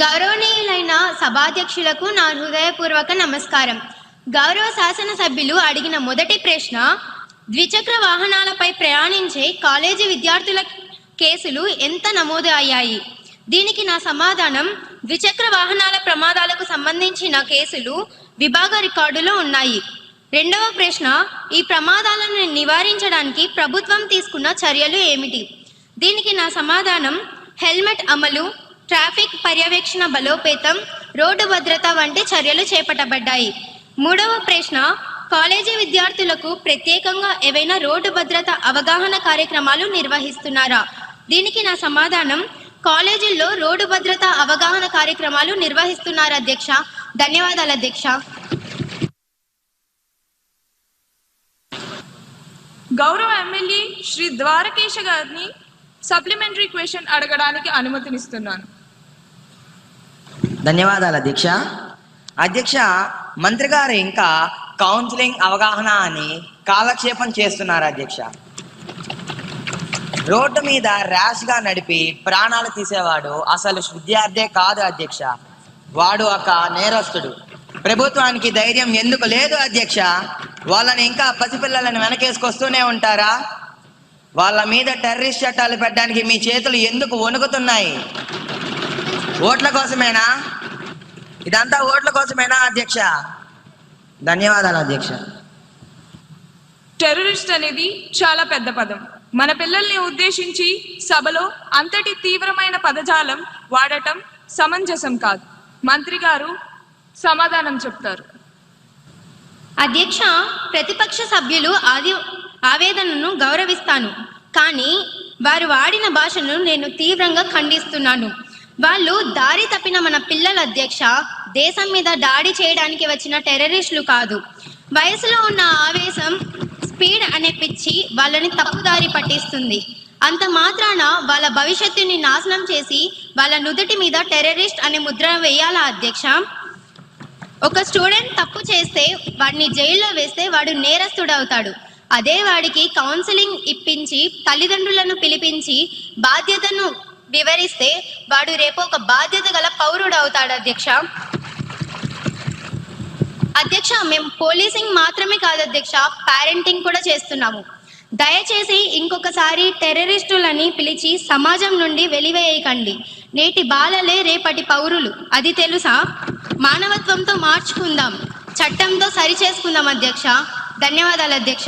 గౌరవనీయులైన సభాధ్యక్షులకు నా హృదయపూర్వక నమస్కారం. గౌరవ శాసనసభ్యులు అడిగిన మొదటి ప్రశ్న ద్విచక్ర వాహనాలపై ప్రయాణించే కాలేజీ విద్యార్థుల కేసులు ఎంత నమోదు అయ్యాయి దీనికి నా సమాధానం ద్విచక్ర వాహనాల ప్రమాదాలకు సంబంధించిన కేసులు విభాగ రికార్డులో ఉన్నాయి. రెండవ ప్రశ్న ఈ ప్రమాదాలను నివారించడానికి ప్రభుత్వం తీసుకున్న చర్యలు ఏమిటి? దీనికి నా సమాధానం హెల్మెట్ అమలు ట్రాఫిక్ పర్యవేక్షణ బలోపేతం రోడ్డు భద్రత వంటి చర్యలు చేపట్టబడ్డాయి. మూడవ ప్రశ్న కాలేజీ విద్యార్థులకు ప్రత్యేకంగా ఏవైనా రోడ్డు భద్రత అవగాహన కార్యక్రమాలు నిర్వహిస్తున్నారా? దీనికి నా సమాధానం కాలేజీల్లో రోడ్డు భద్రత అవగాహన కార్యక్రమాలు నిర్వహిస్తున్నారు అధ్యక్ష? ధన్యవాదాలు అధ్యక్ష. గౌరవ ఎమ్మెల్యే శ్రీ ద్వారకేశ గారిని సప్లిమెంటరీ క్వశ్చన్ అడగడానికి అనుమతినిస్తున్నాను. ధన్యవాదాలు అధ్యక్ష. అధ్యక్ష మంత్రి గారు ఇంకా కౌన్సిలింగ్ అవగాహన అని కాలక్షేపం చేస్తున్నారు అధ్యక్ష. రోడ్డు మీద ర్యాష్గా నడిపి ప్రాణాలు తీసేవాడు అసలు విద్యార్థే కాదు అధ్యక్ష. వాడు ఒక నేరస్తుడు. ప్రభుత్వానికి ధైర్యం ఎందుకు లేదు అధ్యక్ష? వాళ్ళని ఇంకా పసిపిల్లలను వెనకేసుకొస్తూనే ఉంటారా? వాళ్ళ మీద టెర్రరిస్ట్ చట్టాలు పెట్టడానికి మీ చేతులు ఎందుకు వణుకుతున్నాయి? ఓట్ల కోసమేనా? ఇదంతా ఓట్ల కోసమేనా అధ్యక్ష? ధన్యవాదాలు అధ్యక్ష. టెర్రరిస్ట్ అనేది చాలా పెద్ద పదం. మన పిల్లల్ని ఉద్దేశించి సభలో అంతటి తీవ్రమైన పదజాలం వాడటం సమంజసం కాదు. మంత్రి గారు సమాధానం చెప్తారు. అధ్యక్ష ప్రతిపక్ష సభ్యులు ఆది ఆవేదనను గౌరవిస్తాను. కానీ వారు వాడిన భాషను నేను తీవ్రంగా ఖండిస్తున్నాను. వాళ్ళు దారి తప్పిన మన పిల్లల అధ్యక్ష దేశం మీద దాడి చేయడానికి వచ్చిన టెర్రరిస్టులు కాదు. వయసులో ఉన్న ఆవేశం స్పీడ్ అనే పిచ్చి వాళ్ళని తప్పుదారి పట్టిస్తుంది. అంత మాత్రాన వాళ్ళ భవిష్యత్తుని నాశనం చేసి వాళ్ళ నుదుటి మీద టెర్రరిస్ట్ అనే ముద్ర వేయాలా అధ్యక్ష? ఒక స్టూడెంట్ తప్పు చేస్తే వాడిని జైల్లో వేస్తే వాడు నేరస్తుడవుతాడు. అదే వాడికి కౌన్సిలింగ్ ఇప్పించి తల్లిదండ్రులను పిలిపించి బాధ్యతను వివరిస్తే వాడు రేపు ఒక బాధ్యత గల పౌరుడు అవుతాడు అధ్యక్ష. అధ్యక్ష మేము పోలీసింగ్ మాత్రమే కాదు అధ్యక్ష. పేరెంటింగ్ కూడా చేస్తున్నాము. దయచేసి ఇంకొకసారి టెర్రరిస్టులని పిలిచి సమాజం నుండి వెలివేయకండి. నేటి బాలలే రేపటి పౌరులు. అది తెలుసా? మానవత్వంతో మార్చుకుందాం. చట్టంతో సరిచేసుకుందాం అధ్యక్ష. ధన్యవాదాలు అధ్యక్ష.